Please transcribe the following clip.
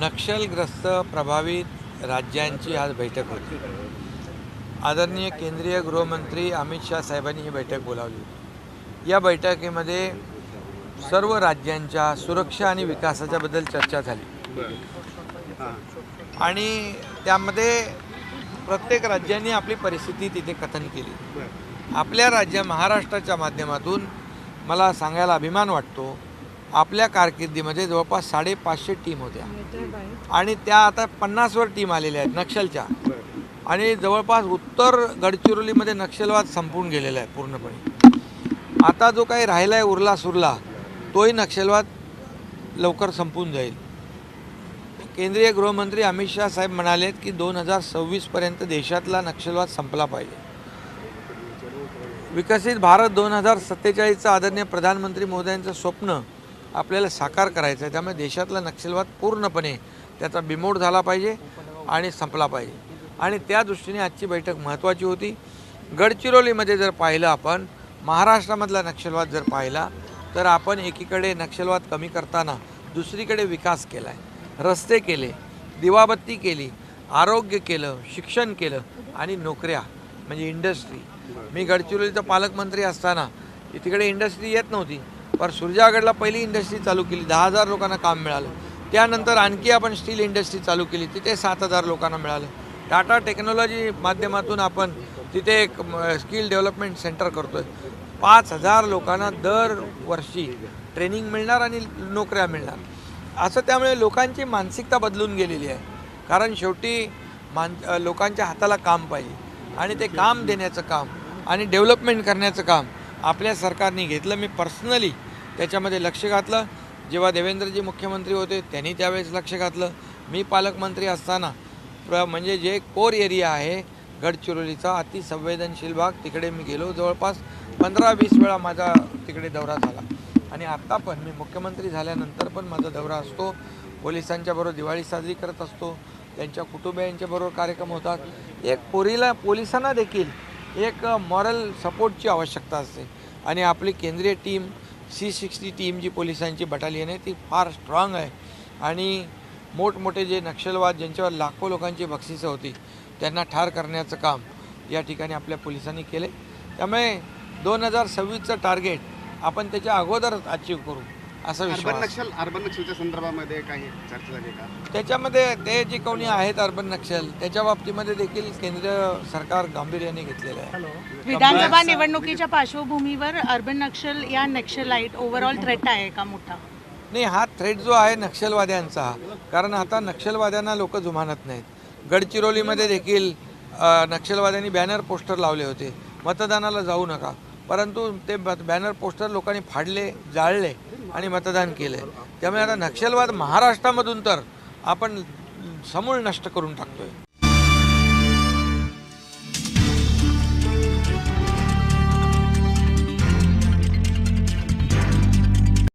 नक्षलग्रस्त प्रभावित राज्यांची आज बैठक होती. आदरणीय केंद्रीय गृहमंत्री अमित शाह साहेबांनी ही बैठक बोलावली. या बैठकीमध्ये सर्व राज्यांच्या सुरक्षा आणि विकासाच्याबद्दल चर्चा झाली. आणि त्यामध्ये प्रत्येक राज्यांनी आपली परिस्थिती तिथे कथन केली. आपल्या राज्य महाराष्ट्राच्या माध्यमातून मला सांगायला अभिमान वाटतो आपल्या कारकिर्दीमध्ये जवळपास साडेपाचशे टीम होत्या. आणि त्या आता पन्नासवर टीम आलेल्या आहेत नक्षलच्या. आणि जवळपास उत्तर गडचिरोलीमध्ये नक्षलवाद संपून गेलेला आहे पूर्णपणे. आता जो काही राहिला आहे उरला सुरला तोही नक्षलवाद लवकर संपून जाईल. केंद्रीय गृहमंत्री अमित शाह साहेब म्हणालेत की दोन हजार सव्वीसपर्यंत देशातला नक्षलवाद संपला पाहिजे. विकसित भारत दोन हजार सत्तेचाळीसचं आदरणीय प्रधानमंत्री महोदयांचं स्वप्न आपल्याला साकार करायचं आहे. त्यामुळे देशातला नक्षलवाद पूर्णपणे त्याचा बिमोड झाला पाहिजे आणि संपला पाहिजे. आणि त्या दृष्टीने आजची बैठक महत्त्वाची होती. गडचिरोलीमध्ये जर पाहिलं आपण महाराष्ट्रामधला नक्षलवाद जर पाहिला तर आपण एकीकडे नक्षलवाद कमी करताना दुसरीकडे विकास केला आहे रस्ते केले दिवाबत्ती केली आरोग्य केलं शिक्षण केलं आणि नोकऱ्या म्हणजे इंडस्ट्री मी गडचिरोलीचा पालकमंत्री असताना तिकडे इंडस्ट्री येत नव्हती. पर सुरजागडला पहिली इंडस्ट्री चालू केली दहा हजार लोकांना काम मिळालं. त्यानंतर आणखी आपण स्टील इंडस्ट्री चालू केली तिथे सात हजार लोकांना मिळालं. टाटा टेक्नॉलॉजी माध्यमातून आपण तिथे एक स्किल डेव्हलपमेंट सेंटर करतो आहे पाच हजार लोकांना दरवर्षी ट्रेनिंग मिळणार आणि नोकऱ्या मिळणार. असं त्यामुळे लोकांची मानसिकता बदलून गेलेली आहे. कारण शेवटी मान लोकांच्या हाताला काम पाहिजे. आणि ते काम देण्याचं काम आणि डेव्हलपमेंट करण्याचं काम आपल्या सरकारने घेतलं. मी पर्सनली त्याच्यामध्ये लक्ष घातलं. जेव्हा देवेंद्रजी मुख्यमंत्री होते त्यांनी त्यावेळेस लक्ष घातलं. मी पालकमंत्री असताना प्र म्हणजे जे कोर एरिया आहे गडचिरोलीचा अतिसंवेदनशील भाग तिकडे मी गेलो जवळपास पंधरा वीस वेळा माझा तिकडे दौरा झाला. आणि आत्ता पण मी मुख्यमंत्री झाल्यानंतर पण माझा दौरा असतो. पोलिसांच्या बरोबर दिवाळी साजरी करत असतो. त्यांच्या कुटुंबियांच्या बरोबर कार्यक्रम होतात. एक पोरीला पोलिसांना देखील एक मॉरल सपोर्टची आवश्यकता असते. आणि आपली केंद्रीय टीम सी सिक्स्टी टीम जी पोलिसांची बटालियन आहे ती फार स्ट्रॉंग आहे. आणि मोठमोठे जे नक्षलवाद ज्यांच्यावर लाखो लोकांची बक्षिसं होती त्यांना ठार करण्याचं काम या ठिकाणी आपल्या पोलिसांनी केले त्यामुळे दोन हजार सव्वीसचं टार्गेट आपण त्याच्या अगोदरच अचीव करू. असा अर्बन विश्वास. नक्षल अर्बन नक्षलच्या संदर्भामध्ये काही चर्चा झाली का? त्याच्यामध्ये ते जे कोणी आहेत अर्बन नक्षल त्याच्या बाबतीमध्ये देखील केंद्र सरकार गांभीर्याने घेतलेलं आहे. विधानसभा निवडणुकीच्या पार्श्वभूमीवर अर्बन नक्षल या नक्षलाईट ओव्हरऑल थ्रेट आहे का मोठा? नाही हा थ्रेट जो आहे नक्षलवाद्यांचा कारण आता नक्षलवाद्यांना लोक जुमानत नाहीत. गडचिरोलीमध्ये देखील अ, नक्षलवाद्यांनी बॅनर पोस्टर लावले होते. मतदानाला जाऊ नका. परंतु ते बॅनर पोस्टर लोकांनी फाडले जाळले. आणि मतदान केले त्यामुळे आता नक्षलवाद महाराष्ट्रामधून तर आपण समूळ नष्ट करून टाकतोय.